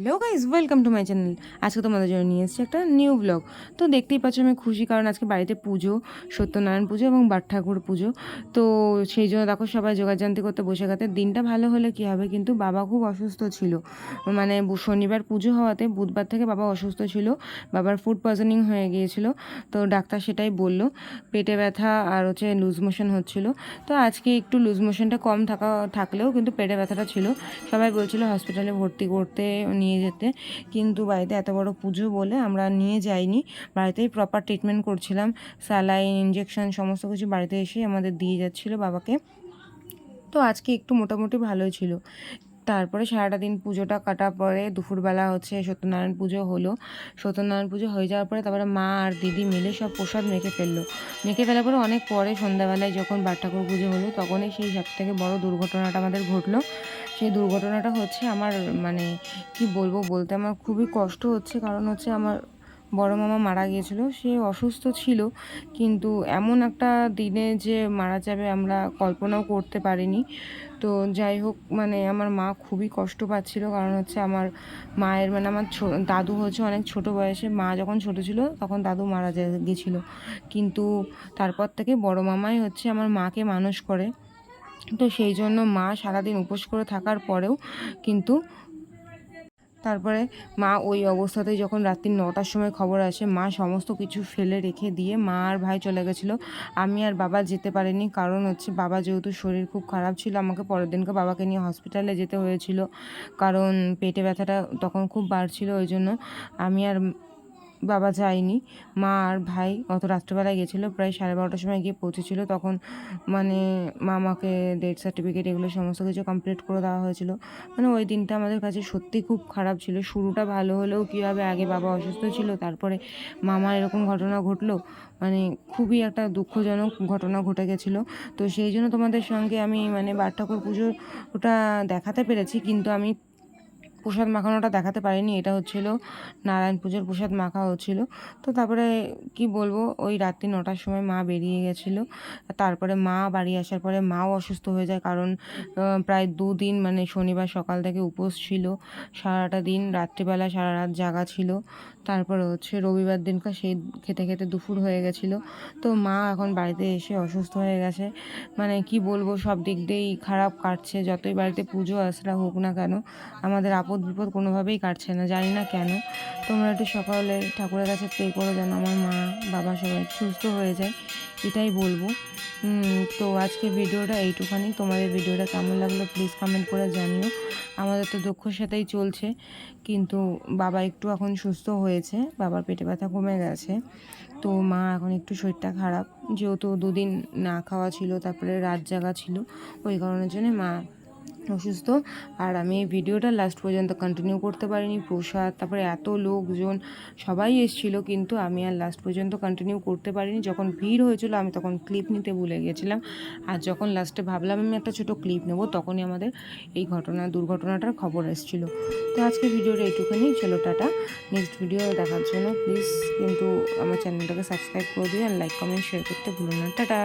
Hello guys welcome to my channel আজকে তোমাদের জন্য নিয়ে এসেছি একটা নিউ ব্লগ তো দেখতেই পাচ্ছ, আমি খুশি কারণ আজকে বাড়িতে পুজো, সত্যনারায়ণ পুজো এবং বাট ঠাকুর পুজো। তো সেই জন্য দেখো, সবাই যোগাযান্তি করতে বসে গেছে। দিনটা ভালো হলে কী হবে? কিন্তু বাবা খুব অসুস্থ ছিল। মানে শনিবার পুজো হওয়াতে বুধবার থেকে বাবা অসুস্থ ছিল। বাবার ফুড পয়জনিং হয়ে গিয়েছিল। তো ডাক্তার সেটাই বলল। পেটে ব্যথা আর হচ্ছে লুজ মোশন হচ্ছিল। তো আজকে একটু লুজ মোশনটা কম থাকা থাকলেও কিন্তু পেটে ব্যথাটা ছিল। সবাই বলছিল হসপিটালে ভর্তি করতে নিয়ে যেতে। কিন্তু বাড়িতে এত বড় পুজো বলে আমরা নিয়ে যাইনি। বাড়িতেই প্রপার ট্রিটমেন্ট করছিলাম। স্যালাইন ইঞ্জেকশন সমস্ত কিছু বাড়িতে এসেই আমাদের দিয়ে যাচ্ছিল বাবাকে। তো আজকে একটু মোটামুটি ভালোই ছিল। তারপরে সারাটা দিন পুজোটা কাটার পরে দুপুরবেলা হচ্ছে সত্যনারায়ণ পুজো হলো। সত্যনারায়ণ পুজো হয়ে যাওয়ার পরে তারপরে মা আর দিদি মিলে সব প্রসাদ মেখে ফেলল। মেখে ফেলার পরে অনেক পরে সন্ধ্যাবেলায় যখন বাট ঠাকুর পুজো হলো, তখনই সেই সব থেকে বড় দুর্ঘটনাটা আমাদের ঘটলো। সেই দুর্ঘটনাটা হচ্ছে আমার মানে কি বলব বলতে আমার খুবই কষ্ট হচ্ছে। কারণ হচ্ছে আমার বড় মামা মারা গিয়েছিল, সে অসুস্থ ছিল, কিন্তু এমন একটা দিনে যে মারা যাবে আমরা কল্পনাও করতে পারিনি। তো যাই হোক মানে আমার মা খুবই কষ্ট পাচ্ছিল, কারণ হচ্ছে আমার মায়ের মানে আমার দাদু হচ্ছে অনেক ছোট বয়সে, মা যখন ছোট ছিল তখন দাদু মারা গিয়েছিল। কিন্তু তারপর থেকে বড় মামাই হচ্ছে আমার মাকে মানুষ করে। তো সেই জন্য মা সারাদিন উপোস করে থাকার পরেও কিন্তু তারপরে মা ওই অবস্থাতে যখন রাত্রি নটার সময় খবর আসে, মা সমস্ত কিছু ফেলে রেখে দিয়ে মা আর ভাই চলে গেছিল। আমি আর বাবা যেতে পারিনি, কারণ হচ্ছে বাবা যেহেতু শরীর খুব খারাপ ছিল, আমাকে পরের দিনকে বাবাকে নিয়ে হসপিটালে যেতে হয়েছিল। কারণ পেটে ব্যথাটা তখন খুব বাড়ছিল, ওই জন্য আমি আর বাবা যায়নি। মা আর ভাই অত রাত্রেবেলায় গেছিল, প্রায় সাড়ে বারোটার সময় গিয়ে পৌঁছেছিল। তখন মানে মামাকে ডেথ সার্টিফিকেট এগুলো সমস্ত কিছু কমপ্লিট করে দেওয়া হয়েছিল। মানে ওই দিনটা আমাদের কাছে সত্যি খুব খারাপ ছিল। শুরুটা ভালো হলেও কীভাবে আগে বাবা অসুস্থ ছিল, তারপরে মামার এরকম ঘটনা ঘটলো মানে খুবই একটা দুঃখজনক ঘটনা ঘটে গেছিল। তো সেই জন্য তোমাদের সঙ্গে আমি মানে বার ঠাকুর পুজোটা দেখাতে পেরেছি, কিন্তু আমি প্রসাদ মাখানোটা দেখাতে পারিনি, এটা হচ্ছিল নারায়ণ পুজোর প্রসাদ মাখা হচ্ছিল। তো তারপরে কি বলব, ওই রাত্রি নটার সময় মা বেরিয়ে গেছিল। তারপরে মা বাড়ি আসার পরে মাও অসুস্থ হয়ে যায় কারণ প্রায় দুদিন মানে শনিবার সকাল থেকে উপোস ছিল। সারাটা দিন, রাত্রিবেলা সারা রাত জাগা ছিল। তারপরে হচ্ছে রবিবার দিনকার সেই খেতে খেতে দুপুর হয়ে গেছিল। তো মা এখন বাড়িতে এসে অসুস্থ হয়ে গেছে। মানে কি বলব, সব দিক দিয়েই খারাপ কাটছে। যতই বাড়িতে পুজো আসরা হোক না কেন, আমাদের আপদ বিপদ কোনোভাবেই কাটছে না, জানি না কেন। তোমরা একটু সকালে ঠাকুরের কাছে প্রে করো যেন আমার মা, বাবা সবাই সুস্থ হয়ে যায়, এটাই বলব। তো আজকে ভিডিওটা এইটুখানি। তোমাদের ভিডিওটা কেমন লাগল প্লিজ কমেন্ট করে জানিও। আমাদের তো দুঃখের সাথেই চলছে, কিন্তু বাবা একটু এখন সুস্থ হয়েছে, বাবার পেটে ব্যথা কমে গেছে। তো মা এখন একটু শরীরটা খারাপ, যেহেতু দুদিন না খাওয়া ছিল, তারপরে রাত জাগা ছিল, ওই কারণের জন্য মা অসুস্থ। আর আমি ভিডিওটা লাস্ট পর্যন্ত কন্টিনিউ করতে পারিনি। প্রসাদ, তারপরে এত লোকজন, সবাই এসেছিল, কিন্তু আমি আর লাস্ট পর্যন্ত কন্টিনিউ করতে পারিনি। যখন ভিড় হয়েছিল, আমি তখন ক্লিপ নিতে ভুলে গেছিলাম। আর যখন লাস্টে ভাবলাম আমি একটা ছোটো ক্লিপ নেব, তখনই আমাদের এই ঘটনা, দুর্ঘটনাটার খবর এসেছিল। তো আজকে ভিডিওটা এইটুকুনি চলো, টাটা। নেক্সট ভিডিও দেখার জন্য প্লিজ কিন্তু আমার চ্যানেলটাকে সাবস্ক্রাইব করে দিও আর লাইক কমেন্ট শেয়ার করতে ভুলো না। টাটা।